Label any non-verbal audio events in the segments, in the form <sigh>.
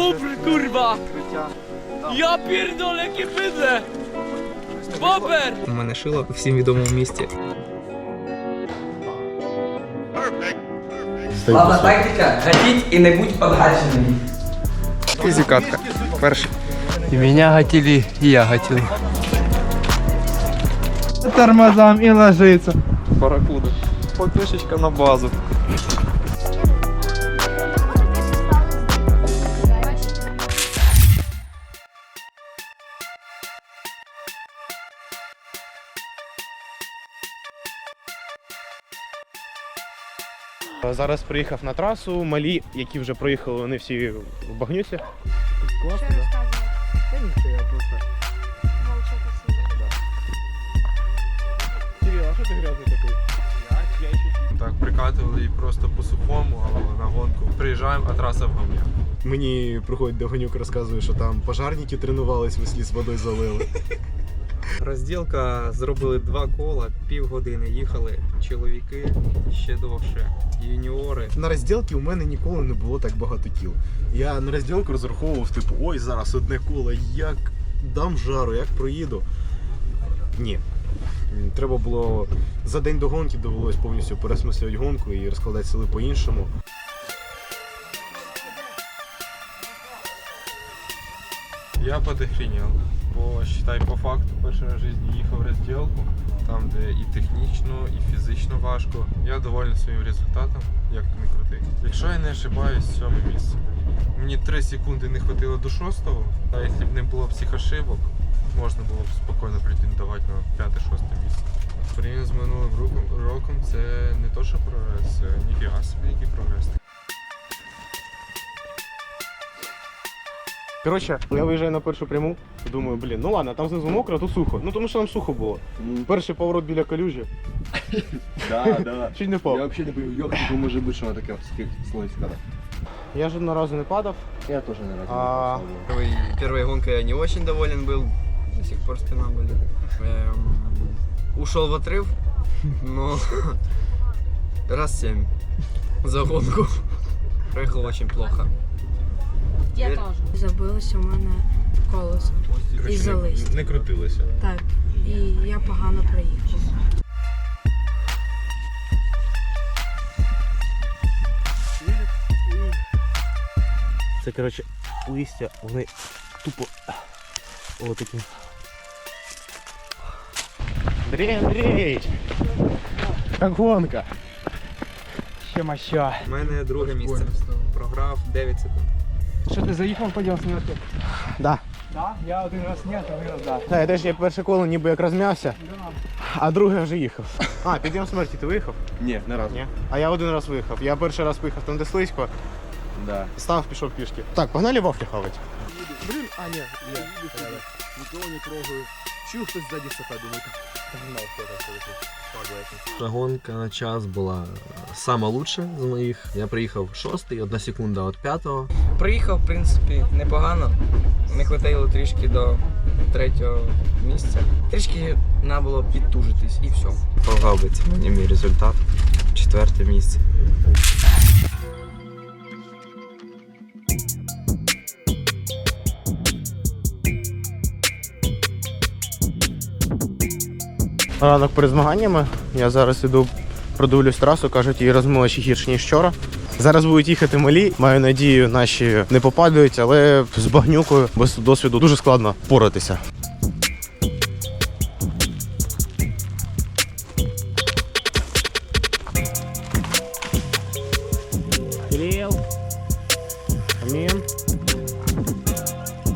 Bobr, kurwa! Ja pierdolę, jakie bydle! Bober! У мене шило у всім відомому місті. Главна тактика хотіть і не будь подгаченим. Фізикатка. Перший. И меня хотели, и я хотел. Тормозам і ложиться. Баракуда. Попішечка на базу. Зараз приїхав на трасу. Малі, які вже проїхали, вони всі в багнюці. Да? Я просто посидела. Кирил, а що ти грязний такий? Я, я ще Так, прикатували її просто по сухому, але на гонку. Приїжджаємо, а траса в говні. Мені приходить Доганюк, розказує, що там пожарники тренувались, веслі з водою залили. <laughs> Розділка зробили два кола, півгодини їхали. Чоловіки ще довше. Юніори. На розділці у мене ніколи не було так багато кіл. Я на розділку розраховував, типу, ой, зараз одне коло, як дам жару, як проїду. Ні. Треба було за день до гонки довелось повністю пересмислювати гонку і розкладати сили по-іншому. Я подохренел. Бо считай по факту перший раз в житті їхав розділку, там де і технічно, і фізично важко. Я довольний своїм результатом, як не крутий. Якщо я не ошибаюсь, сьоме місце. Мені 3 секунди не хватило до шостого, а якщо б не було б ошибок, можна було б спокійно претендувати на 5-6 місце. Порівняно з минулим роком, це не то, що прогрес, ніфіга собі який прогрес. Коротше, я виїжджаю на першу пряму, думаю, блін, ну ладно, там знизу мокро, тут сухо. Ну тому що там сухо було. Перший поворот біля калюжі. Да, да. <laughs> Чуть не впав. Я вообще не понимаю, как такое может быть, что она такая слоится когда. Я жодного разу не падав. Я тоже ни разу А, не попал. Первый, первой гонкой я не очень доволен был. До сих пор спина болит. Эм, ушел в отрыв, но <laughs> раз семь за гонку. Проехал очень плохо. Я тоже. Забилося у мене колесо. І залисть. Не крутилося. Так. І я погано проїхав. Це, коротше, листя, вони тупо отакі. Андрій Андрійович! Як гонка? Ще маща. У мене друге місце. Програв 9 секунд. Що ти заїхав, поділся на Да. Да? Я один раз ні, а другий раз да. Так, я теж я перше коло ніби як розм'явся, а друге вже їхав. А, підйом смерті ти виїхав? Ні, Не, раз. разу. Ні. А я один раз виїхав. Я перший раз поїхав там де слизько, Да. став, пішов пішки. Так, погнали вафлі хавати. Блін, а ні, ні. Нікого не трогаю. Чую, кто сзади сока, думаю, Гонка на час була сама лучша з моїх. Я приїхав шостий, одна секунда від п'ятого. Приїхав, в принципі, непогано. Не хватило трішки до третього місця. Трішки треба було підтужитись і все. Погабиться мені мій результат. Четверте місце. Ранок перед змаганнями. Я зараз іду, продивлюсь трасу, кажуть, її розмило ще гірше, ніж вчора. Зараз будуть їхати малі. Маю надію, наші не попадають, але з багнюкою без досвіду дуже складно поратися.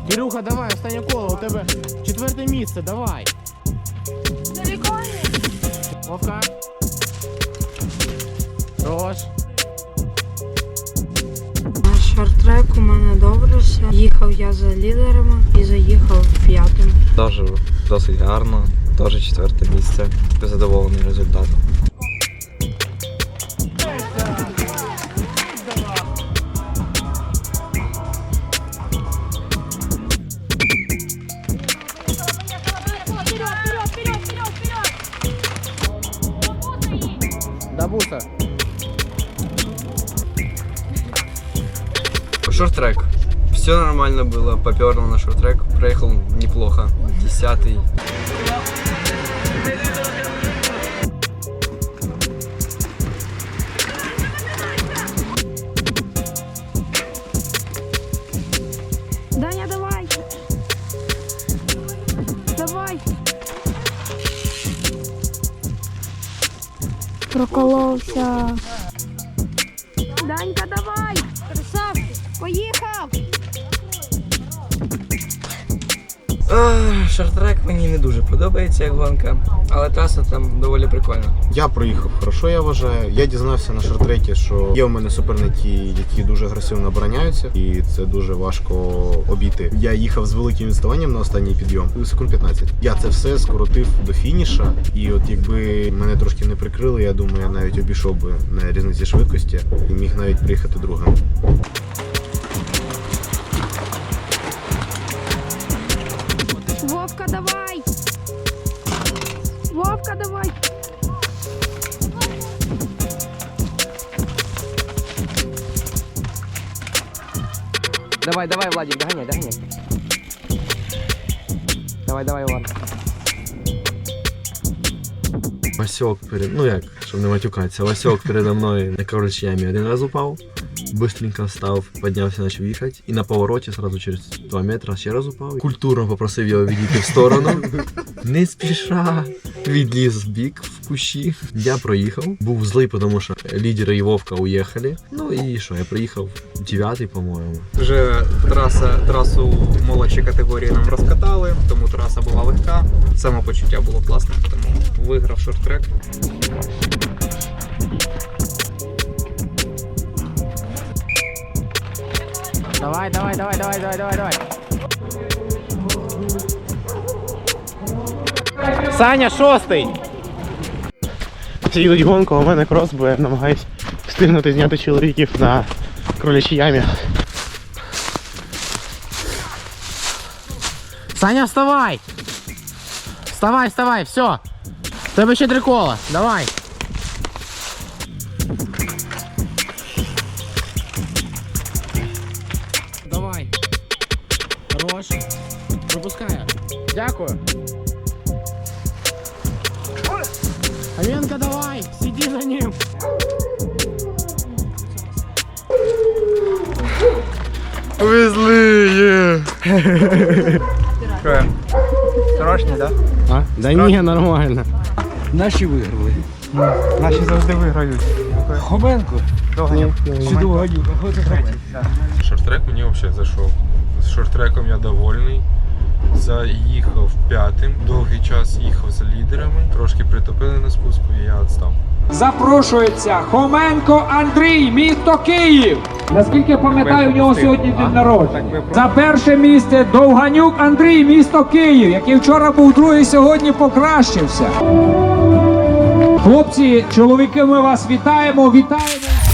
Кирюха, давай, останнє коло, у тебе четверте місце, давай. Вовка. Хорош. На шорт-трек у мене добре все. Їхав я за лідерами і заїхав п'ятим. Дуже досить гарно, теж четверте місце. Задоволений результатом. Нормально было, поперл на шорт-трек, проехал неплохо. Десятый. Подобається як гонка, але траса там доволі прикольна. Я проїхав хорошо, я вважаю. Я дізнався на шорт-трекі, що є у мене суперники, які дуже агресивно обороняються, і це дуже важко обійти. Я їхав з великим відставанням на останній підйом, секунд 15. Я це все скоротив до фініша, і от якби мене трошки не прикрили, я думаю, я навіть обійшов би на різниці швидкості і міг навіть приїхати другим. Вовка, давай! Давай, давай, Владик, доганяй, доганяй. Давай, давай, Іван. Васьок перед, ну як, щоб не матюкатися, Васьок передо мною на коротше ямі один раз упав, быстренько встав, піднявся, почав їхати, і на повороті сразу через 2 метри ще раз упав. Культурно попросив його відійти в сторону. <laughs> Не спіша. Відліз в бік в кущі. Я проїхав. Був злий, тому що лідери і Вовка уїхали. Ну і що, я приїхав дев'ятий, по-моєму. Вже траса, трасу молодші категорії нам розкатали, тому траса була легка. Самопочуття було класне, тому виграв шорт-трек. Давай, давай, давай, давай, давай, давай, давай. Саня, шостий. Всі їдуть гонку, а у мене крос, бо я намагаюсь встигнути зняти чоловіків на кролячій ямі. Саня, вставай! Вставай, вставай, все. В тебе ще три кола. Давай. Давай. Хорош. Пропускаю. Дякую. Аленка, давай, сиди за ним. Що? Страшні, так? А? Да ні, нормально. Наші виграли. Наші завжди виграють. Хоменко. Довго. Чудово, гадюка. Шорт-трек мені взагалі зайшов. З шорт-треком я довольний. Заїхав п'ятим, довгий час їхав за лідерами, трошки притопили на спуску і я відстав. Запрошується Хоменко Андрій, місто Київ. Наскільки я пам'ятаю, у нього сьогодні день народження. За перше місце Довганюк Андрій, місто Київ, який вчора був другий, сьогодні покращився. Хлопці, чоловіки, ми вас вітаємо, вітаємо.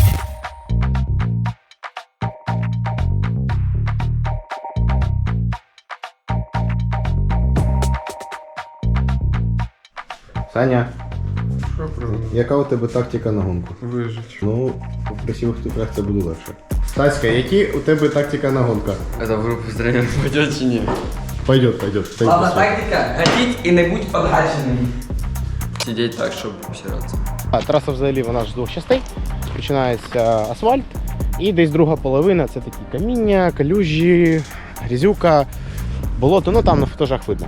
Саня, яка у тебе тактика на гонку? Вижить. Ну, в красивих туфлях це буде легше. Стаська, які у тебе тактика на гонках? Это в группу зрения пойдет чи нет? Пойдет, пойдет. Главна посмотри. тактика хотіть і не будь подгаченим. Сидеть так, чтобы усираться. А, траса взагалі вона ж з двох частей. Починається асфальт, і десь друга половина це такі каміння, калюжі, грізюка, болото, ну там на фотожах видно.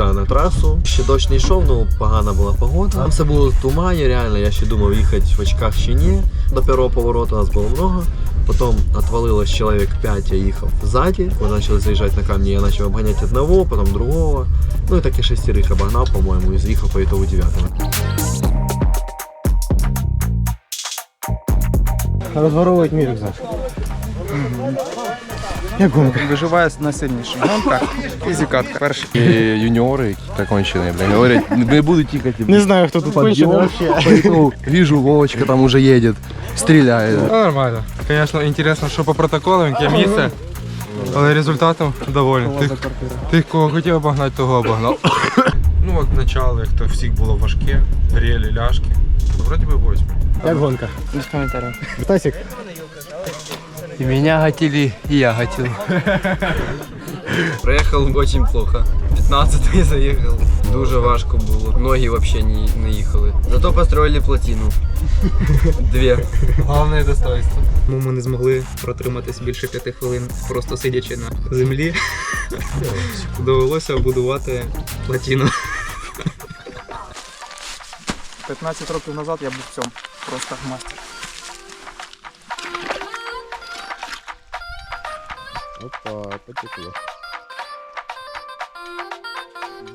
Приїхали на трасу. Ще дощ не йшов, ну погана була погода. Там все було в тумані, реально. Я ще думав їхати в очках чи ні. До першого повороту нас було много. Потім отвалилось чоловік 5, я їхав ззаді. Ми почали заїжджати на камні, я почав обганяти одного, потім другого. Ну і таки шестерих обогнав, по-моєму, і заїхав по ітогу дев'ятого. Розворовують мій рюкзак. Як гонка? Виживає на сильніших гонках. Фізикатка. Перший. І юніори, які так кончені, блин, говорять, не будуть тікати. Не знаю, хто тут кончений вообще. Вижу, Вовочка там уже едет. стріляють. Ну, нормально. Звісно, інтересно, що по протоколу, яке місце, але результатом доволен. Тих, тих, кого хотів обогнати, того обогнав. <coughs> ну от начало, як то всіх було важке, грілі, ляшки. Вроді би восьме. Як гонка? Без коментарів. Стасік, І мене гатили, і я гатив. Проїхав дуже плохо. 15-й <laughs> заїхав. Дуже важко було. Ноги взагалі не, не їхали. Зато построїли плотину. <laughs> Дві. Головне достоинство. Тому ми не змогли протриматись більше п'яти хвилин, просто сидячи на землі. <laughs> Довелося будувати плотину. 15 років назад я був в цьому. Просто мастер. Опа, потекло.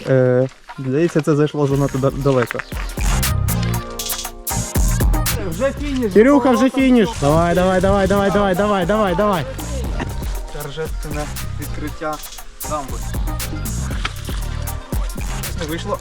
Е, здається, це зайшло занадто да- далеко. Кирюха, вже фініш. Давай, давай, давай, давай, давай, давай, давай, давай. Торжественне відкриття дамби. Не вийшло.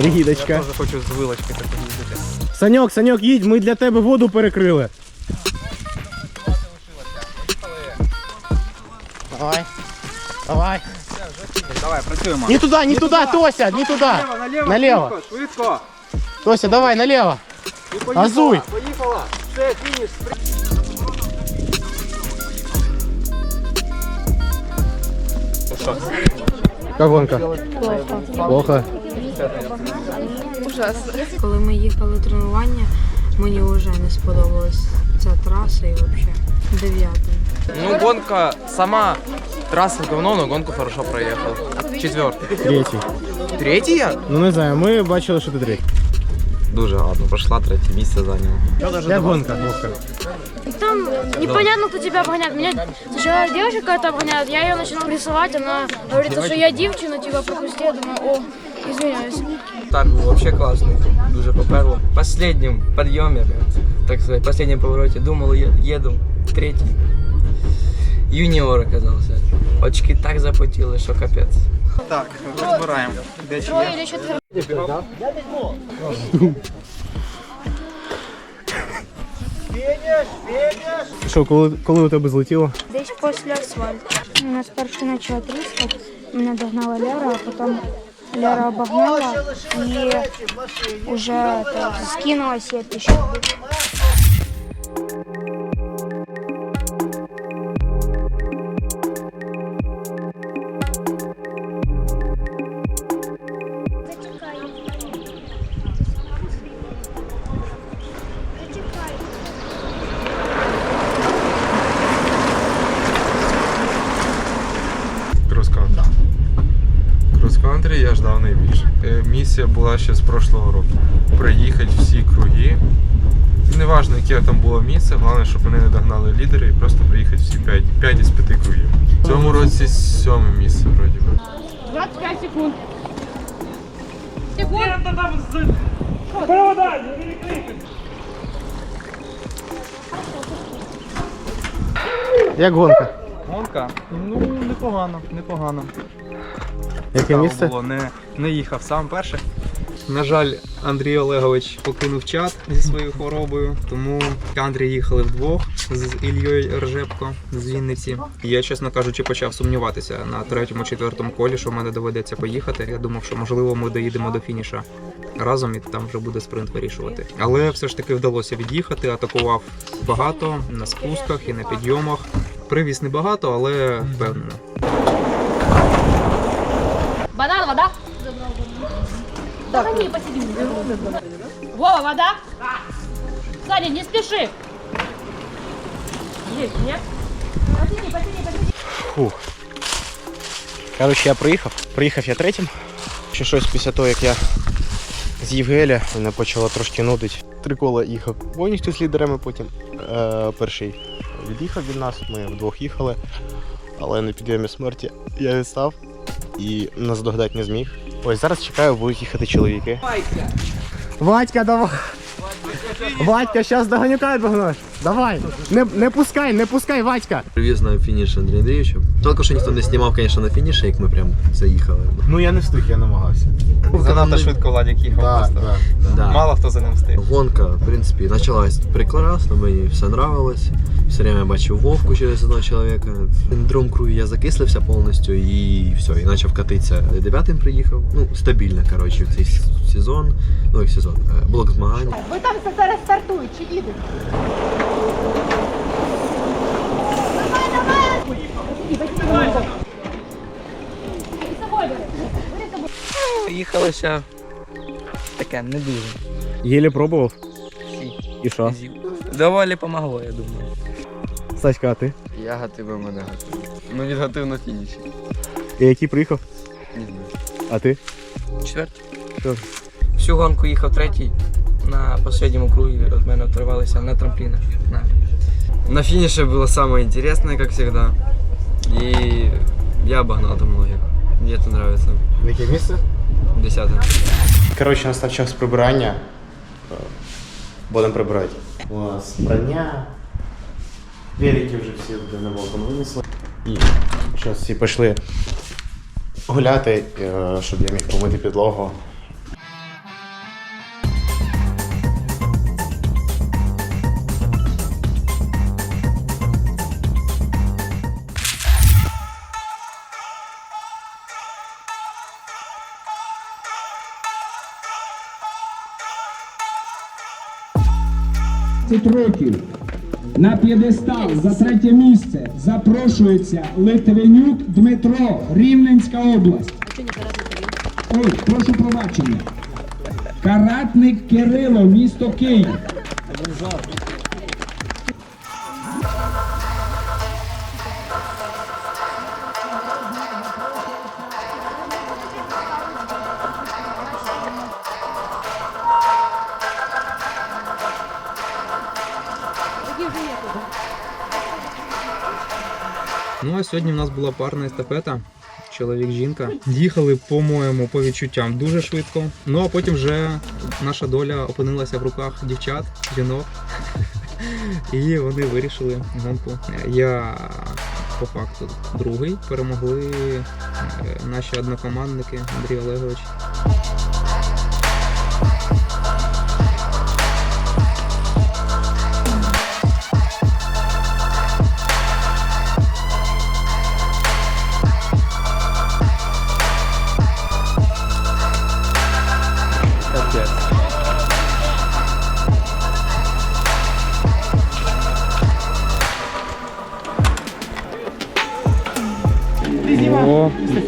Рігідочка. Теж хочу з вилочки так їздити. Саньок, Саньок, їдь, ми для тебе воду перекрили. Давай. Давай. Давай, працюємо. Не туди, не туди, Тося, не туди. Наліво, Наліво. швидко, швидко. Тося, давай, наліво. І поїхала, Газуй. Поїхала. Все, фініш. Как гонка? Плохо. Коли ми їхали тренування, мені вже не сподобалась ця траса і взагалі дев'ята. Ну, гонка сама, трасса говно, но гонку хорошо проехал. Четвертый. Третій. Третий я? Ну не знаю, ми бачили, що ти третій. Дуже гарно пройшла, третє місце зайняла. Як гонка? Там непонятно, кто тебя обгоняет. Меня сначала девушка какая-то обгоняет, я ее начинал рисовать, она говорит, что я девчина, типа пропусти, я думаю, о, извиняюсь. Старт був взагалі класний, дуже поперло. В последнем підйомі, так сказать, в последнем повороте думал, е- еду третій. Юніор оказався. Очки так запотіли, що капець. Так, розбираємо. Де чи Трое є? или четверо. Що, коли, коли у тебе злетіло? Десь после асфальта. У нас перший почала тріскати, мене догнала Лера, а потім Лера обогнала и уже скинулась скинула сетки. Було місце, головне, щоб мене не догнали лідери і просто проїхати всі 5, 5 із 5 кругів. В цьому році сьоме місце вроді би. 25 секунд. Як гонка? Гонка? Ну, непогано, непогано. Яке Цікаво місце? було, не, не їхав сам перше. На жаль, Андрій Олегович покинув чат зі своєю хворобою, тому Андрій їхали вдвох з Ільєю Ржепко з Вінниці. Я, чесно кажучи, почав сумніватися на третьому, четвертому колі, що в мене доведеться поїхати. Я думав, що можливо ми доїдемо до фініша разом і там вже буде спринт вирішувати. Але все ж таки вдалося від'їхати. Атакував багато на спусках і на підйомах. Привіз небагато, але впевнено. Банан, вода? Заходи, посидим. Вова, вода? Саня, не спеши. Есть, нет? Посиди, посиди, посиди. Фух. Коротше, я приїхав. Приїхав я третім. Ще щось після того, як я з'їв геля, мене почало трошки нудить. Три кола їхав повністю з лідерами, потім е, перший від'їхав від нас, ми вдвох їхали, але на підйомі смерті я відстав і наздогнати не зміг. Ось зараз чекаю, будуть їхати чоловіки. Вадька, давай! Вадька, зараз до Ганюка догнаш. Давай. Не, не пускай, не пускай, Вадька. Привіз на фініш Андрія Андрійовича. Тільки що ніхто не знімав, звісно, на фініші, як ми прям заїхали. Ну я не встиг, я намагався. Занадто швидко Владик їхав Так, просто. так. Да. Мало хто за ним встиг. Гонка, в принципі, почалась прекрасно, мені все нравилось. Все время бачив Вовку через одного чоловіка. Другому кругі я закислився повністю і все, і почав катитися. Дев'ятим приїхав. Ну, стабільно, коротше, цей сезон. Ну, як сезон, е, блок змагань. Ви там зараз стартують чи їдуть? Їхалося таке не дуже. Єлі пробував. І що? Доволі помогло, я думаю. Саська, а ти? Я гатив, а мене гатив. Ну відгатив на фініші. І який приїхав? Не знаю. А ти? Четвертий. Що? Всю гонку їхав третій. На останньому кругі від мене отривалися на трамплінах. На. На финише было самое интересное, как всегда. И я обогнал там многих. Мне это нравится. Яке місце? Десятое. Коротше, настав час прибирання. Е, Будемо прибирати. У нас прання. Велики вже всі на балкон винесли. І зараз всі пішли гуляти, е, щоб я міг помити підлогу. років. На п'єдестал за третє місце запрошується Литвинюк Дмитро, Рівненська область. Ой, прошу пробачення. Каратник Кирило, місто Київ. Ну а сьогодні в нас була парна естафета. Чоловік-жінка. Їхали, по-моєму, по відчуттям дуже швидко. Ну а потім вже наша доля опинилася в руках дівчат, жінок. І вони вирішили гонку. Я по факту другий. Перемогли е, наші однокомандники Андрій Олегович.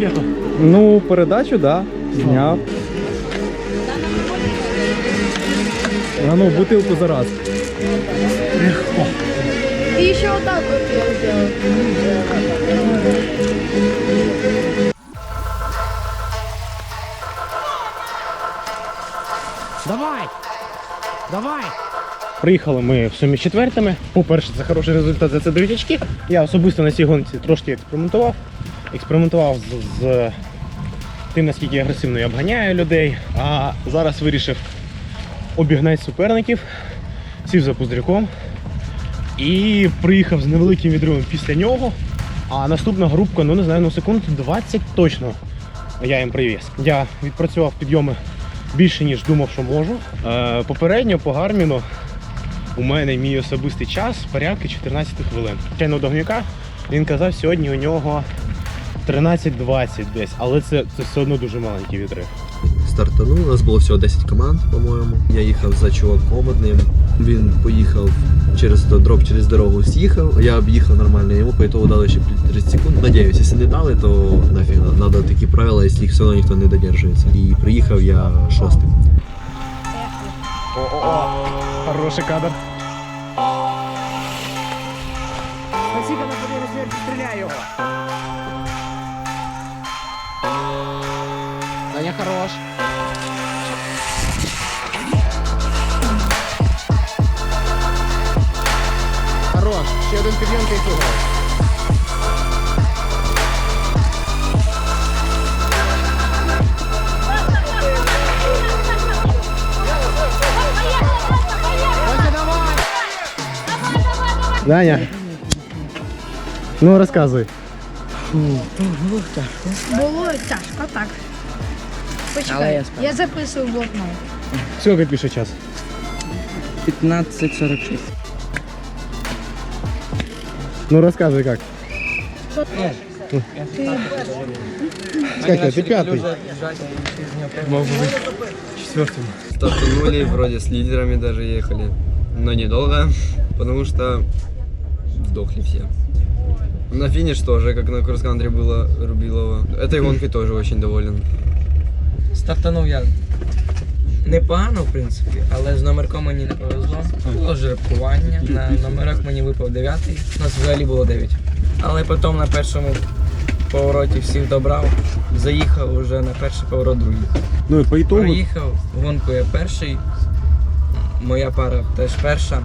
О, Ну, передачу, да, зняв. А ну, бутилку за раз. И еще вот так вот я сделал. Давай! Давай! Приїхали ми в сумі четвертими. По-перше, це хороший результат за це 9 очки. Я особисто на цій гонці трошки експериментував. Експериментував з, з тим, наскільки агресивно я обганяю людей. А зараз вирішив обігнати суперників, сів за пуздряком і приїхав з невеликим відривом після нього. А наступна групка, ну не знаю, ну секунд 20 точно я їм привіз. Я відпрацював підйоми більше, ніж думав, що можу. Е, попередньо по Гарміну у мене мій особистий час порядки 14 хвилин. Звичайно, до Гнюка він казав, сьогодні у нього 13-20 десь, але це, це все одно дуже маленький відрив. Стартанув, у нас було всього 10 команд, по-моєму. Я їхав за чуваком одним. Він поїхав через дроп через дорогу з'їхав, я об'їхав нормально, йому по ітогу дали ще 30 секунд. Надіюсь, якщо не дали, то нафіг надо такі правила, якщо їх все одно ніхто не додержується. І приїхав я шостим. О-о-о, хороший кадр. Спасибо, на стріляй його. Даня хорош. Хорош. Ще один підйом виграв. Даня. Ну розказуй. Було тяжко, так. Але я Почекай, я записую блокнот. Сколько пише час? 15.46. Ну розказуй як. Катя, ти п'ятий. Стартанули, вроде с лидерами даже ехали. Но недолго, потому что сдохли все. На финиш тоже, как на кросс-кантри было Рубилова. Этой гонкой тоже очень доволен. Стартанув я непогано, в принципі, але з номерком мені не повезло. Було жеребкування. На номерах мені випав дев'ятий. У нас взагалі було дев'ять. Але потім на першому повороті всіх добрав. Заїхав уже на перший поворот другий. Ну і по ітогу. Приїхав, гонку я перший. Моя пара теж перша.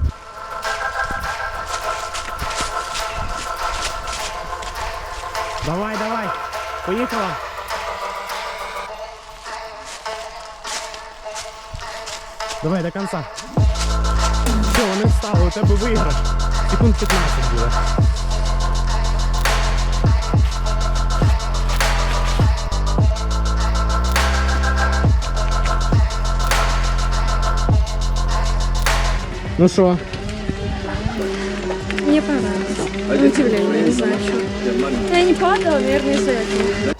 Давай, давай. Поїхала. Давай до конца. Все, вони встали, у тебе виграш. Секунд 15 буде. Ну що? Мне понравилось. На удивление, не знаю, что. Я не падала, наверное, из-за этого.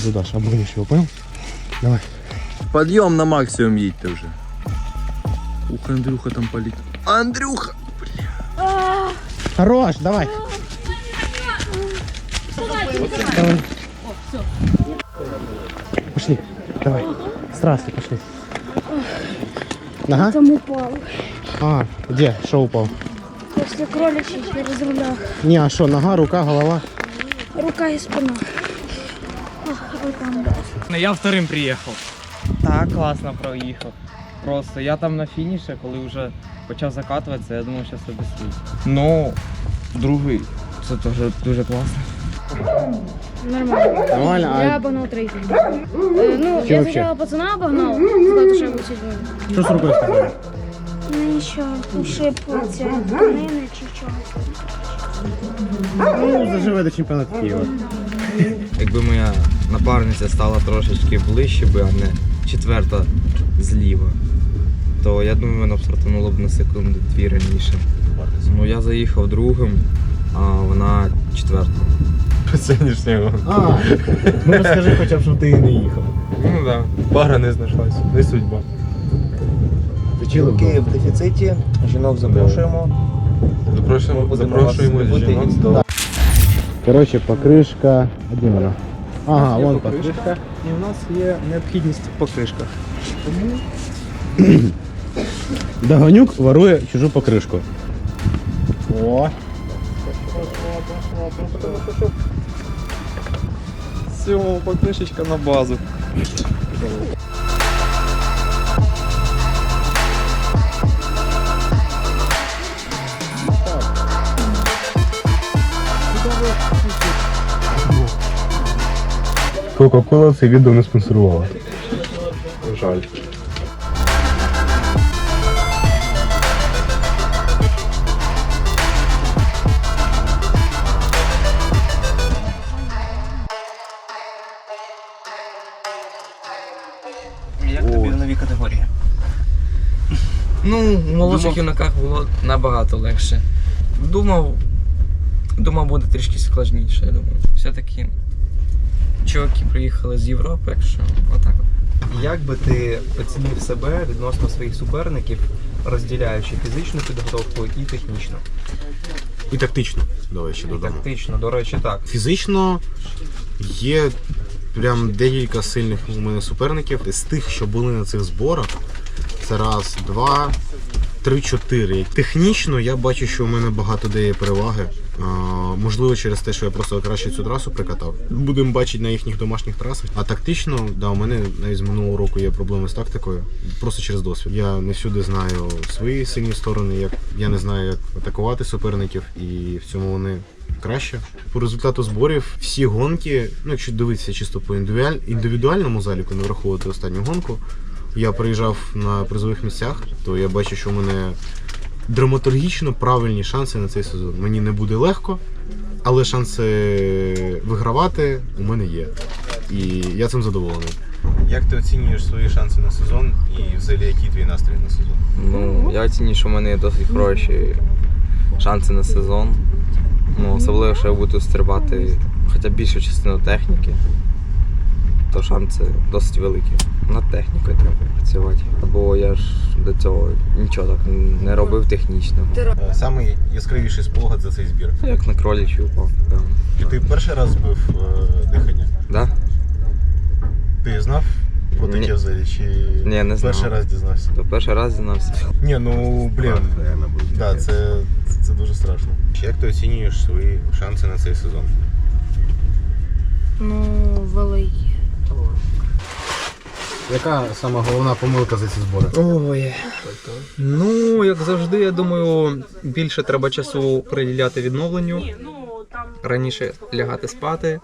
Газу дашь, обгонишь его, понял? Давай. Подъем на максимум едьте уже. Ух, Андрюха там полит. Андрюха! Хорош, давай. Давай. Пошли, давай. Здравствуй, пошли. Ага. Там упал. А, где? Что упал? После через руля. Не, а что, нога, рука, голова? Рука и спина. Я вторым приїхав. Так, класно проїхав. Просто я там на фініші, коли вже почав закатуватися, я думав, що це безслід. Ну, другий. Це теж дуже класно. Нормально. Нормально, а- Я обогнал третий. Э, ну, Чё я вообще? сначала пацана обогнал, сказал, что я буду седьмой. Что с рукой сказали? Ну нічого, ушиб ці тканини чи чогось. Ну, заживе до чемпіонату Києва. Якби моя напарниця стала трошечки ближче би, а не четверта зліва, то я думаю, вона б стартанула б на секунду дві раніше. Ну я заїхав другим, а вона четверта. Сьогоднішнього. А, ну розкажи хоча б, щоб ти не їхав. Ну так, да. пара не знайшлась, не судьба. Точили в дефіциті, жінок запрошуємо. Запрошуємо, запрошуємо жінок. і. Короче, покришка. А де вона? Ага, вон покришка. І в нас є необхідність по кришках. <clears throat> Догонюк ворує чужу покришку. О. Все, покришечка на базу. Кока-кола це відео не спонсорувала. Жаль. Як тобі нові категорії? Ну, в молодших юнаках було набагато легше. Думав, думав буде трішки складніше, я думаю. Все-таки чуваки приїхали з Європи, якщо отак. Як би ти оцінив себе відносно своїх суперників, розділяючи фізичну підготовку і технічну? І тактично. Давай ще І додамо. тактично, до речі, так. Фізично є прям декілька сильних у мене суперників. З тих, що були на цих зборах, це раз, два, 3-4. Технічно я бачу, що у мене багато де є переваги. А, можливо, через те, що я просто краще цю трасу прикатав. Будемо бачити на їхніх домашніх трасах. А тактично, да, у мене навіть з минулого року є проблеми з тактикою. Просто через досвід. Я не всюди знаю свої сильні сторони, як я не знаю, як атакувати суперників, і в цьому вони краще. По результату зборів всі гонки, ну якщо дивитися чисто по індивідуаль... індивідуальному заліку, не враховувати останню гонку. Я приїжджав на призових місцях, то я бачу, що в мене драматургічно правильні шанси на цей сезон. Мені не буде легко, але шанси вигравати у мене є. І я цим задоволений. Як ти оцінюєш свої шанси на сезон і взагалі який твій настрій на сезон? Ну, я оцінюю, що в мене є досить хороші шанси на сезон. Ну, особливо, що я буду стрибати хоча б більшу частину техніки, то шанси досить великі. Над технікою треба працювати. Бо я ж до цього нічого так не робив технічно. Е, Самий яскравіший спогад за цей збір. Як на кролічі упав, певно. Чи ти перший раз збив е, дихання? Да? Ти знав про таке Ні. взагалі? Чи Ні, не знав. перший раз дізнався? То перший раз дізнався. Ні, ну блін, да, це, це дуже страшно. Як ти оцінюєш свої шанси на цей сезон? Ну, великі. Яка сама головна помилка за ці збори? Ой. Ну, як завжди, я думаю, більше треба часу приділяти відновленню. Раніше лягати спати,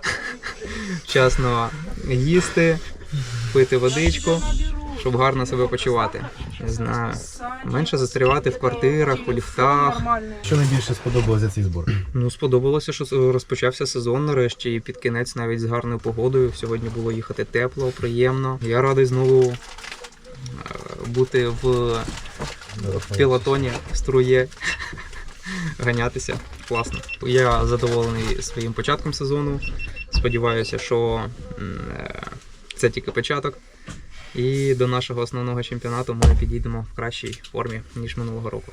<laughs> вчасно їсти, пити водичку, щоб гарно себе почувати. Не знаю. Менше застрівати в квартирах, у ліфтах. Що найбільше сподобалося за цей збор? Ну, сподобалося, що розпочався сезон нарешті, і під кінець навіть з гарною погодою. Сьогодні було їхати тепло, приємно. Я радий знову е, бути в пілотоні, в струє, <laughs> ганятися. Класно. Я задоволений своїм початком сезону. Сподіваюся, що е, це тільки початок. І до нашого основного чемпіонату ми підійдемо в кращій формі ніж минулого року.